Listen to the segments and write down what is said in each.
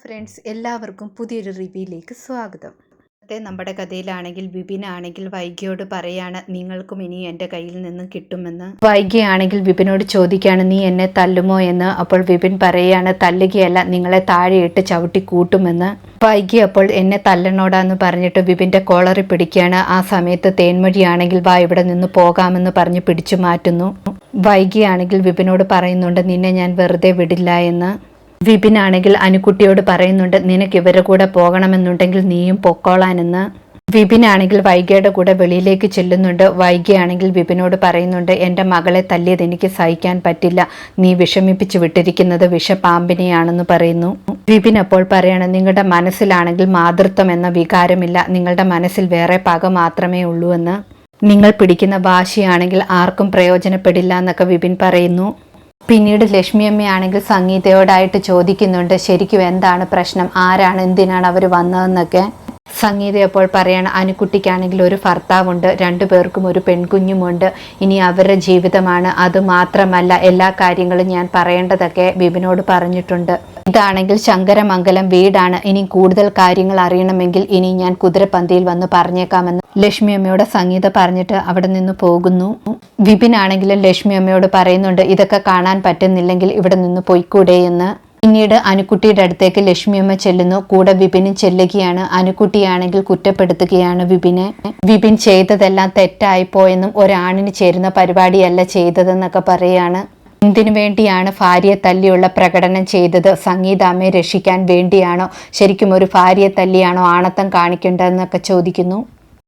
Friends എല്ലാവർക്കും പുതിയൊരു റിവ്യൂയിലേക്ക് സ്വാഗതം. ഇന്നത്തെ നമ്മുടെ കഥയിലാണെങ്കിൽ ബിപിനാണെങ്കിൽ വൈകിയോട് പറയാണ് നിങ്ങൾക്കും ഇനി എന്റെ കയ്യിൽ നിന്ന് കിട്ടുമെന്ന്. വൈകിയാണെങ്കിൽ ബിപിനോട് ചോദിക്കുകയാണ് നീ എന്നെ തല്ലുമോ എന്ന്? അപ്പോൾ ബിപിൻ പറയുകയാണ് തല്ലുകയല്ല നിങ്ങളെ താഴെയിട്ട് ചവിട്ടി കൂട്ടുമെന്ന്. വൈകി അപ്പോൾ എന്നെ തല്ലണോടാന്ന് പറഞ്ഞിട്ട് ബിപിന്റെ കോളറി പിടിക്കുകയാണ് ആ സമയത്ത് തേൻമൊഴിയാണെങ്കിൽ വാ ഇവിടെ നിന്ന് പോകാമെന്ന് പറഞ്ഞ് പിടിച്ചു മാറ്റുന്നു. വൈകിയാണെങ്കിൽ ബിപിനോട് പറയുന്നുണ്ട് നിന്നെ ഞാൻ വെറുതെ വിടില്ല എന്ന്. വിപിനാണെങ്കിൽ അനുക്കുട്ടിയോട് പറയുന്നുണ്ട് നിനക്ക് ഇവരുടെ കൂടെ പോകണമെന്നുണ്ടെങ്കിൽ നീയും പൊക്കോളാനെന്ന്. വിപിനാണെങ്കിൽ വൈഗയുടെ കൂടെ വെളിയിലേക്ക് ചെല്ലുന്നുണ്ട്. വൈകിയാണെങ്കിൽ വിപിനോട് പറയുന്നുണ്ട് എന്റെ മകളെ തല്ലിയത് എനിക്ക് സഹിക്കാൻ പറ്റില്ല. നീ വിഷമിപ്പിച്ച് വിട്ടിരിക്കുന്നത് വിഷപാമ്പിനെയാണെന്ന് പറയുന്നു. വിപിൻ അപ്പോൾ പറയണം നിങ്ങളുടെ മനസ്സിലാണെങ്കിൽ മാതൃത്വം എന്ന വികാരമില്ല. നിങ്ങളുടെ മനസ്സിൽ വേറെ പക മാത്രമേ ഉള്ളൂ എന്ന്. നിങ്ങൾ പിടിക്കുന്ന ഭാഷയാണെങ്കിൽ ആർക്കും പ്രയോജനപ്പെടില്ല എന്നൊക്കെ വിപിൻ പറയുന്നു. പിന്നീട് ലക്ഷ്മി അമ്മയാണെങ്കിൽ സംഗീതയോടായിട്ട് ചോദിക്കുന്നുണ്ട് ശരിക്കും എന്താണ് പ്രശ്നം? ആരാണ്? എന്തിനാണ് അവർ വന്നതെന്നൊക്കെ? സംഗീത അപ്പോൾ പറയണം അനുക്കുട്ടിക്കാണെങ്കിൽ ഒരു ഭർത്താവുണ്ട് രണ്ടു പേർക്കും ഒരു പെൺകുഞ്ഞുമുണ്ട്. ഇനി അവരുടെ ജീവിതമാണ്. അത് മാത്രമല്ല എല്ലാ കാര്യങ്ങളും ഞാൻ പറയേണ്ടതൊക്കെ ബിബിനോട് പറഞ്ഞിട്ടുണ്ട്. ഇതാണെങ്കിൽ ശങ്കരമംഗലം വീടാണ്. ഇനി കൂടുതൽ കാര്യങ്ങൾ അറിയണമെങ്കിൽ ഇനി ഞാൻ കുതിരപ്പന്തിയിൽ വന്ന് പറഞ്ഞേക്കാമെന്ന് ലക്ഷ്മി അമ്മയോട് സംഗീത പറഞ്ഞിട്ട് അവിടെ നിന്ന് പോകുന്നു. വിപിൻ ലക്ഷ്മി അമ്മയോട് പറയുന്നുണ്ട് ഇതൊക്കെ കാണാൻ പറ്റുന്നില്ലെങ്കിൽ ഇവിടെ നിന്ന് പോയിക്കൂടെ എന്ന് പിന്നീട് അനുക്കുട്ടിയുടെ അടുത്തേക്ക് ലക്ഷ്മിയമ്മ ചെല്ലുന്നു. കൂടെ വിപിനും ചെല്ലുകയാണ്. അനുക്കുട്ടിയാണെങ്കിൽ കുറ്റപ്പെടുത്തുകയാണ് വിപിനെ. വിപിൻ ചെയ്തതെല്ലാം തെറ്റായിപ്പോയെന്നും ഒരാണിന് ചേരുന്ന പരിപാടിയല്ല ചെയ്തതെന്നൊക്കെ പറയാണ്. എന്തിനു വേണ്ടിയാണ് ഭാര്യയെ തല്ലിയുള്ള പ്രകടനം ചെയ്തത്? സംഗീതാമ്മയെ രക്ഷിക്കാൻ വേണ്ടിയാണോ? ശരിക്കും ഒരു ഭാര്യയെ തല്ലിയാണോ ആണത്തം കാണിക്കേണ്ടതെന്നൊക്കെ ചോദിക്കുന്നു.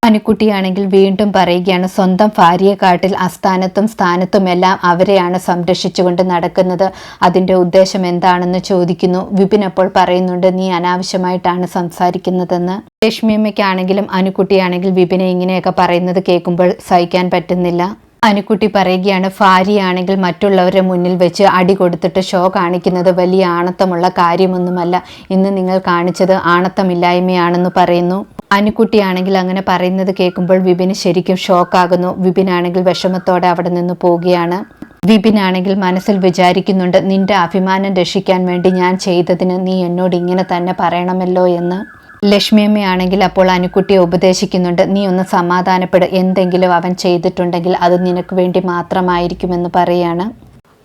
അനുക്കുട്ടിയാണെങ്കിൽ വീണ്ടും പറയുകയാണ് സ്വന്തം ഭാര്യയെക്കാട്ടിൽ അസ്ഥാനത്തും സ്ഥാനത്തുമെല്ലാം അവരെയാണ് സംരക്ഷിച്ചുകൊണ്ട് നടക്കുന്നത്. അതിന്റെ ഉദ്ദേശം എന്താണെന്ന് ചോദിക്കുന്നു. വിപിൻ അപ്പോൾ പറയുന്നുണ്ട് നീ അനാവശ്യമായിട്ടാണ് സംസാരിക്കുന്നതെന്ന്. ലക്ഷ്മിയമ്മയ്ക്കാണെങ്കിലും അനുക്കുട്ടിയാണെങ്കിൽ വിപിനെ ഇങ്ങനെയൊക്കെ പറയുന്നത് കേൾക്കുമ്പോൾ സഹിക്കാൻ പറ്റുന്നില്ല. അനുക്കുട്ടി പറയുകയാണ് ഭാര്യയാണെങ്കിൽ മറ്റുള്ളവരുടെ മുന്നിൽ വെച്ച് അടി കൊടുത്തിട്ട് ഷോ കാണിക്കുന്നത് വലിയ ആണത്തമുള്ള കാര്യമൊന്നുമല്ല. ഇന്ന് നിങ്ങൾ കാണിച്ചത് ആണത്തമില്ലായ്മയാണെന്ന് പറയുന്നു. അനുക്കുട്ടിയാണെങ്കിൽ അങ്ങനെ പറയുന്നത് കേൾക്കുമ്പോൾ വിപിന് ശരിക്കും ഷോക്കാകുന്നു. വിപിനാണെങ്കിൽ വിഷമത്തോടെ അവിടെ നിന്ന് പോവുകയാണ്. വിപിനാണെങ്കിൽ മനസ്സിൽ വിചാരിക്കുന്നുണ്ട് നിന്റെ അഭിമാനം രക്ഷിക്കാൻ വേണ്ടി ഞാൻ ചെയ്തതിന് നീ എന്നോട് ഇങ്ങനെ തന്നെ പറയണമല്ലോ എന്ന്. ലക്ഷ്മിയമ്മയാണെങ്കിൽ അപ്പോൾ അനുക്കുട്ടിയെ ഉപദേശിക്കുന്നുണ്ട് നീ ഒന്ന് സമാധാനപ്പെട് എന്തെങ്കിലും അവൻ ചെയ്തിട്ടുണ്ടെങ്കിൽ അത് നിനക്ക് വേണ്ടി മാത്രമായിരിക്കുമെന്ന് പറയാണ്.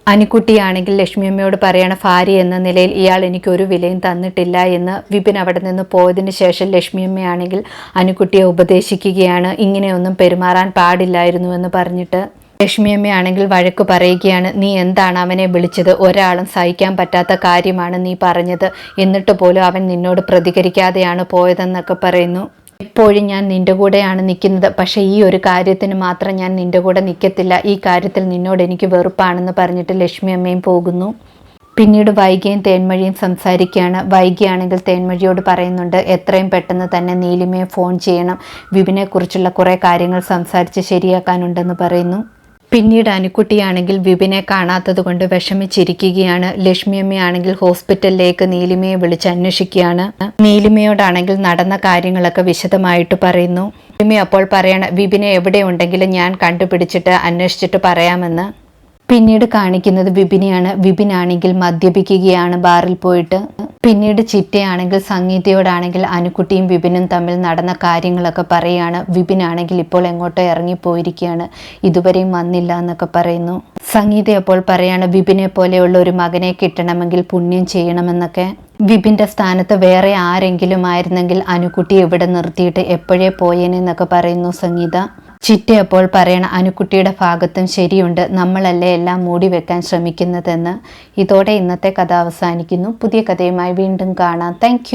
അനുക്കുട്ടിയാണെങ്കിൽ ലക്ഷ്മിയമ്മയോട് പറയണ ഭാര്യ എന്ന നിലയിൽ ഇയാൾ എനിക്കൊരു വിലയും തന്നിട്ടില്ല എന്ന് വിപിൻ അവിടെ നിന്ന് പോയതിന് ശേഷം ലക്ഷ്മിയമ്മയാണെങ്കിൽ അനിക്കുട്ടിയെ ഉപദേശിക്കുകയാണ്. ഇങ്ങനെയൊന്നും പെരുമാറാൻ പാടില്ലായിരുന്നു എന്ന് പറഞ്ഞിട്ട് ലക്ഷ്മിയമ്മയാണെങ്കിൽ വഴക്ക് പറയുകയാണ് നീ എന്താണ് അവനെ വിളിച്ചത്? ഒരാളും സഹിക്കാൻ പറ്റാത്ത കാര്യമാണ് നീ പറഞ്ഞത്. എന്നിട്ട് പോലും അവൻ നിന്നോട് പ്രതികരിക്കാതെയാണ് പോയതെന്നൊക്കെ പറയുന്നു. എപ്പോഴും ഞാൻ നിന്റെ കൂടെയാണ് നിൽക്കുന്നത്. പക്ഷേ ഈ ഒരു കാര്യത്തിന് മാത്രം ഞാൻ നിന്റെ കൂടെ നിൽക്കത്തില്ല. ഈ കാര്യത്തിൽ നിന്നോട് എനിക്ക് വെറുപ്പാണെന്ന് പറഞ്ഞിട്ട് ലക്ഷ്മി അമ്മയും പോകുന്നു. പിന്നീട് വൈകിയും തേന്മഴിയും സംസാരിക്കുകയാണ്. വൈകിയാണെങ്കിൽ തേന്മഴിയോട് പറയുന്നുണ്ട് എത്രയും പെട്ടെന്ന് തന്നെ നീലിമയെ ഫോൺ ചെയ്യണം. വിപിനെക്കുറിച്ചുള്ള കുറേ കാര്യങ്ങൾ സംസാരിച്ച് ശരിയാക്കാനുണ്ടെന്ന് പറയുന്നു. പിന്നീട് അനുക്കുട്ടിയാണെങ്കിൽ വിപിനെ കാണാത്തത് കൊണ്ട് വിഷമിച്ചിരിക്കുകയാണ്. ലക്ഷ്മിയമ്മയാണെങ്കിൽ ഹോസ്പിറ്റലിലേക്ക് നീലിമയെ വിളിച്ച് അന്വേഷിക്കുകയാണ്. നീലിമയോടാണെങ്കിൽ നടന്ന കാര്യങ്ങളൊക്കെ വിശദമായിട്ട് പറയുന്നു. നീലിമ അപ്പോൾ പറയണം വിപിനെ എവിടെയുണ്ടെങ്കിലും ഞാൻ കണ്ടുപിടിച്ചിട്ട് അന്വേഷിച്ചിട്ട് പറയാമെന്ന്. പിന്നീട് കാണിക്കുന്നത് വിപിനെയാണ്. വിപിനാണെങ്കിൽ മദ്യപിക്കുകയാണ് ബാറിൽ പോയിട്ട്. പിന്നീട് ചിറ്റയാണെങ്കിൽ സംഗീതയോടാണെങ്കിൽ അനുക്കുട്ടിയും വിപിനും തമ്മിൽ നടന്ന കാര്യങ്ങളൊക്കെ പറയുകയാണ് വിപിനാണെങ്കിൽ ഇപ്പോൾ എങ്ങോട്ടോ ഇറങ്ങിപ്പോയിരിക്കുകയാണ് ഇതുവരെയും വന്നില്ല എന്നൊക്കെ പറയുന്നു. സംഗീത അപ്പോൾ പറയാണ് വിപിനെ പോലെയുള്ള ഒരു മകനെ കിട്ടണമെങ്കിൽ പുണ്യം ചെയ്യണമെന്നൊക്കെ. വിപിന്റെ സ്ഥാനത്ത് വേറെ ആരെങ്കിലും ആയിരുന്നെങ്കിൽ അനുക്കുട്ടി എവിടെ നിർത്തിയിട്ട് എപ്പോഴേ പോയേനെന്നൊക്കെ പറയുന്നു സംഗീത. ചിറ്റ അപ്പോൾ പറയണ അനുക്കുട്ടിയുടെ ഭാഗത്തും ശരിയുണ്ട്. നമ്മളല്ലേ എല്ലാം മൂടി വെക്കാൻ ശ്രമിക്കുന്നതെന്ന്. ഇതോടെ ഇന്നത്തെ കഥ അവസാനിക്കുന്നു. പുതിയ കഥയുമായി വീണ്ടും കാണാം. താങ്ക്